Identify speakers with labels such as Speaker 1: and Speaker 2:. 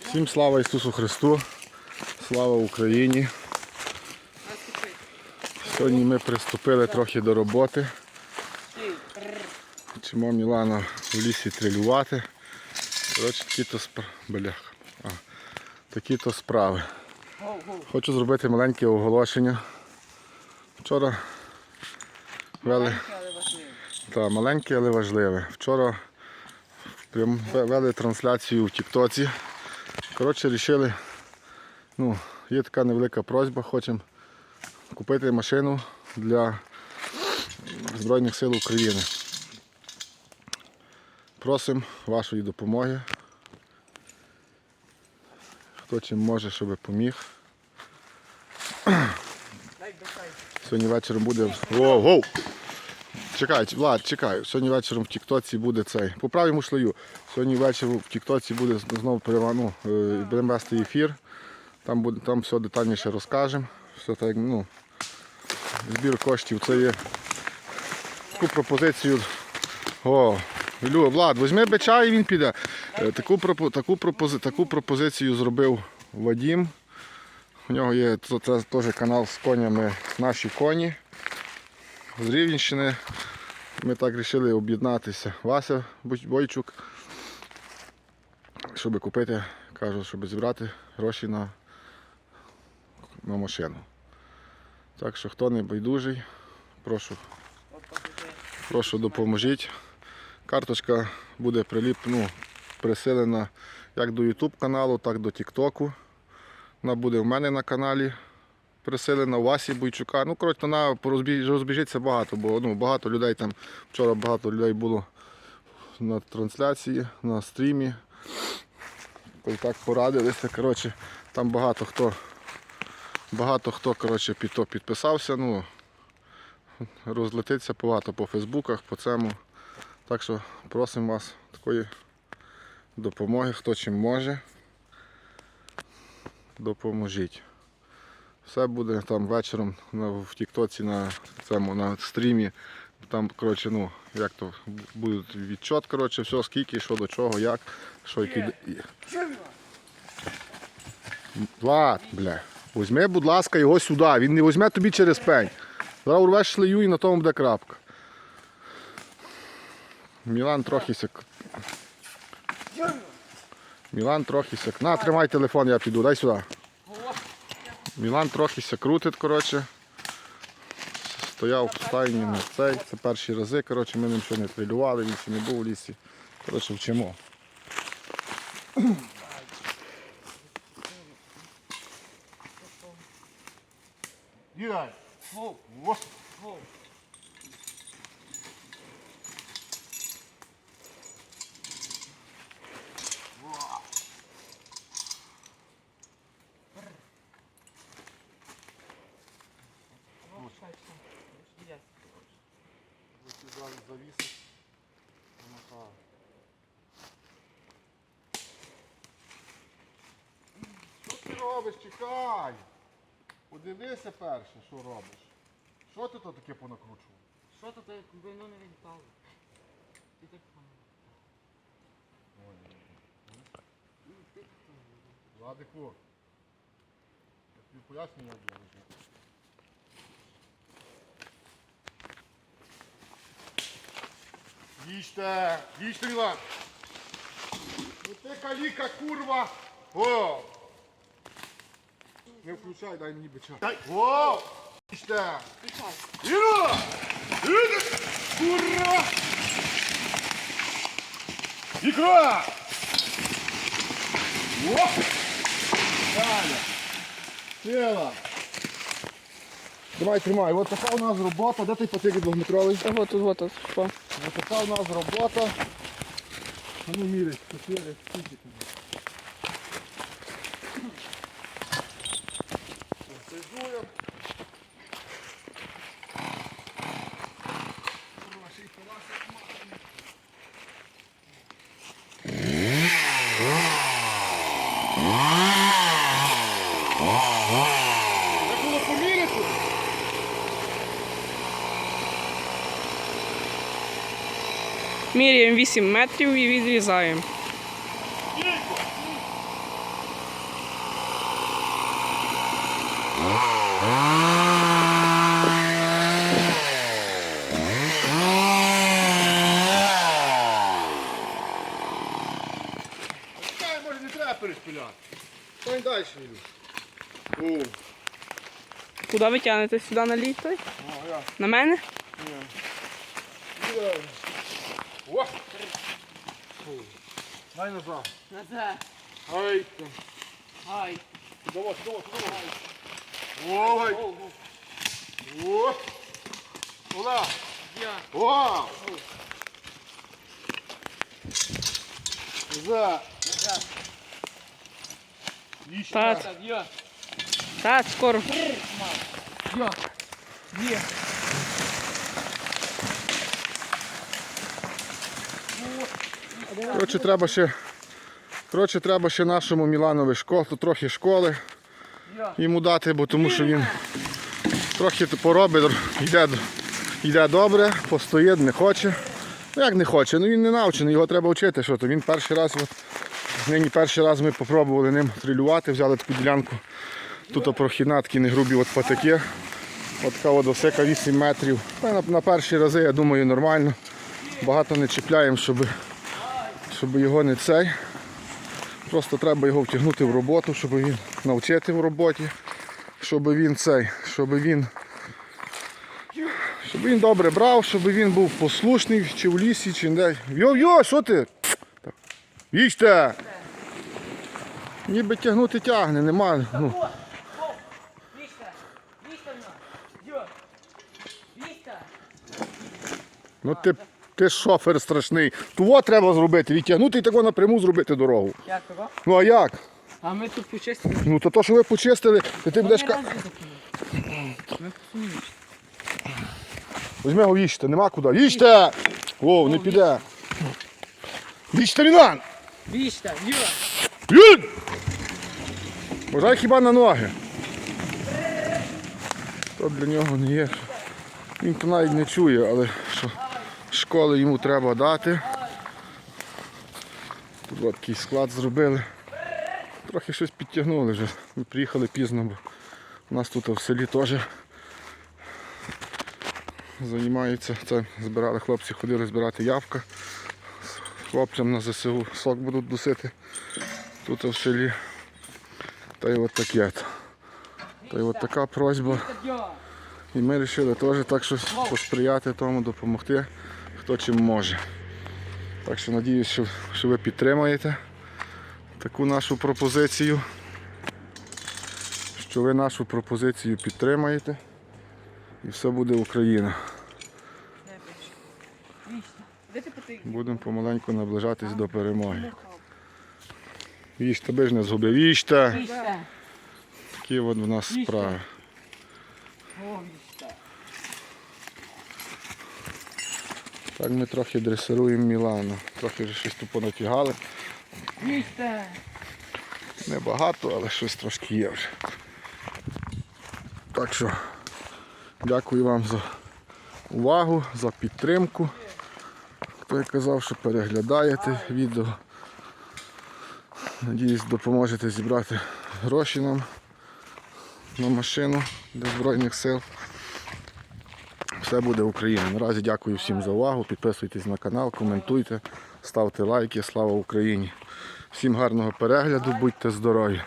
Speaker 1: Всім слава Ісусу Христу, слава Україні. Сьогодні ми приступили трохи до роботи. Вчимо Мілана в лісі трилювати. Коротше, такі-то справи. Бляха. А, такі-то справи. Хочу зробити маленьке оголошення. Вчора вели. Та, маленьке, але важливе. Вчора вели трансляцію в Тіктоці. Коротше, вирішили, ну, є така невелика просьба, хочемо купити машину для Збройних сил України. Просимо вашої допомоги. Хто чим може, щоб поміг. Сьогодні вечором буде. Воу, воу! Чекай, Влад, чекай. Сьогодні вечором в Тіктоці буде цей. По правому шлею. Сьогодні вечором в Тіктоці буде знову перева- ну, е, будемо вести ефір. Там, буде, там все детальніше розкажемо. Все так, ну, збір коштів це є. Таку пропозицію. О, Ілю, Влад, візьми бича і він піде. Е, Таку, таку, пропози- таку пропозицію зробив Вадім. У нього є це, це теж канал з конями наші коні з Рівненщини. Ми так вирішили об'єднатися. Вася Бойчук, щоб купити, кажу, щоб зібрати гроші на, на машину. Так що хто не байдужий, прошу, прошу допоможіть. Карточка буде приліп, ну, присилена як до YouTube каналу, так і до TikTok. Вона буде в мене на каналі присилена у Васі Бойчука. Ну, коротше, вона розбіжиться багато, бо ну, багато людей там, вчора багато людей було на трансляції, на стрімі. І так порадилися. Коротше, там багато хто багато хто коротше, під то підписався. Ну, розлетиться багато по Фейсбуках, по цьому. Так що просимо вас такої допомоги, хто чим може. Допоможіть. Все буде там вечором на, в Тіктоці на цьому на стрімі. Там, коротше, ну, як то буде відчот, коротше, все, скільки, що до чого, як, що які. Влад, бля. Візьми, будь ласка, його сюди. Він не візьме тобі через пень. Зараз урвеш шлею і на тому буде крапка. Мілан трохи сяк. Мілан трохи сяк. На, тримай телефон, я піду, дай сюди. Мілан трохи ся крутить, коротше. Стояв в стайні на цей. Це перші рази. Коротше, ми ще не трилювали, він ще не був у лісі. Коротше, вчимо. Їдай!
Speaker 2: Воу,
Speaker 1: Во!
Speaker 2: воу. Ну, чекай, чекай. Є.
Speaker 1: Ось зараз завісить. Що ти робиш? Чекай! Подивися перше, що робиш. Що ти то таке понакручував?
Speaker 2: Що тут як вино не відпало? Ти так
Speaker 1: Владику, я тобі пояснення об'явлю. Їжте, їжте, Мілан. Ну ти каліка, курва. О! Не включай, дай мені бича. Дай. О! Їжте.
Speaker 2: Пішай.
Speaker 1: Іра! Іди! Курва! Ікра! О! Далі. Сіла. Тримай, тримай. Ось така у нас робота. Де той патик двохметровий?
Speaker 2: Вот тут, вот тут. Що?
Speaker 1: Ось така у нас робота. Ну міряй, чотири, скільки тобі? Сижуємо. Курва, ще й колеса було поміряти.
Speaker 3: Міряємо 8 метрів і відрізаємо.
Speaker 1: Може не треба перешпиляти.
Speaker 3: Куди ви тягнете? Сюди на
Speaker 1: літо? Ну,
Speaker 3: на мене?
Speaker 1: Ні. Ні. О! Дай назад.
Speaker 2: Назад.
Speaker 1: Ай,
Speaker 2: Ай.
Speaker 1: давай, давай, давай. Ой, о. Ола.
Speaker 2: Я.
Speaker 1: О. За.
Speaker 2: Назад.
Speaker 1: Іще.
Speaker 3: Так.
Speaker 2: Назад. Я.
Speaker 3: Так, скоро.
Speaker 2: Я. Є.
Speaker 1: Коротше, треба ще. Коротше, треба ще нашому Міланові школу, трохи школи йому дати, бо тому що він трохи поробить, йде, йде добре, постоїть, не хоче. Ну як не хоче, ну він не навчений, його треба вчити. Що то. Він перший раз, нині перший раз ми спробували ним трилювати, взяли таку ділянку. Тут прохідна, такі негрубі от патаки. От така от осика 8 метрів. На, на перші рази, я думаю, нормально. Багато не чіпляємо, щоб, щоб його не цей. Просто треба його втягнути в роботу, щоб він навчити в роботі, щоб він цей, щоб він. Щоб він добре брав, щоб він був послушний, чи в лісі, чи де. Йо-йо, що ти? Їжте! Ніби тягнути тягне, нема. Ну, ну ти, ти шофер страшний. Того треба зробити, відтягнути і тако напряму зробити дорогу.
Speaker 2: Як того?
Speaker 1: Ну а як?
Speaker 2: А ми тут почистили.
Speaker 1: Ну то, то що ви почистили, то ти будеш. ка-
Speaker 2: Ми.
Speaker 1: Візьми його їжте, нема куди. Їжте! О, не піде. Їжте Лінан!
Speaker 2: Я.
Speaker 1: Їдь! Бажай хіба на ноги. То для нього не є. Він то навіть не чує, але що школи йому треба дати. Тут от такий склад зробили. Трохи щось підтягнули вже. Ми приїхали пізно, бо у нас тут в селі теж займаються. Це збирали хлопці, ходили збирати явка. Хлопцям на ЗСУ сок будуть досити тут в селі. Та й от таке. Та й от така просьба. І ми вирішили теж так щось посприяти тому, допомогти, хто чим може. Так що надіюсь, що, що ви підтримаєте таку нашу пропозицію. Що ви нашу пропозицію підтримаєте. І все буде Україна. Будемо помаленьку наближатись до перемоги. Їжте, би ж не згубив. Їжте! Такі от в нас справи.
Speaker 2: О, віста.
Speaker 1: Так ми трохи дресируємо Мілану. Трохи вже щось тут понатягали. Небагато, але щось трошки є вже. Так що дякую вам за увагу, за підтримку. Хто я казав, що переглядаєте відео. Надіюсь, допоможете зібрати гроші нам на машину для Збройних сил. Все буде Україна. Наразі дякую всім за увагу. Підписуйтесь на канал, коментуйте, ставте лайки. Слава Україні! Всім гарного перегляду, будьте здорові!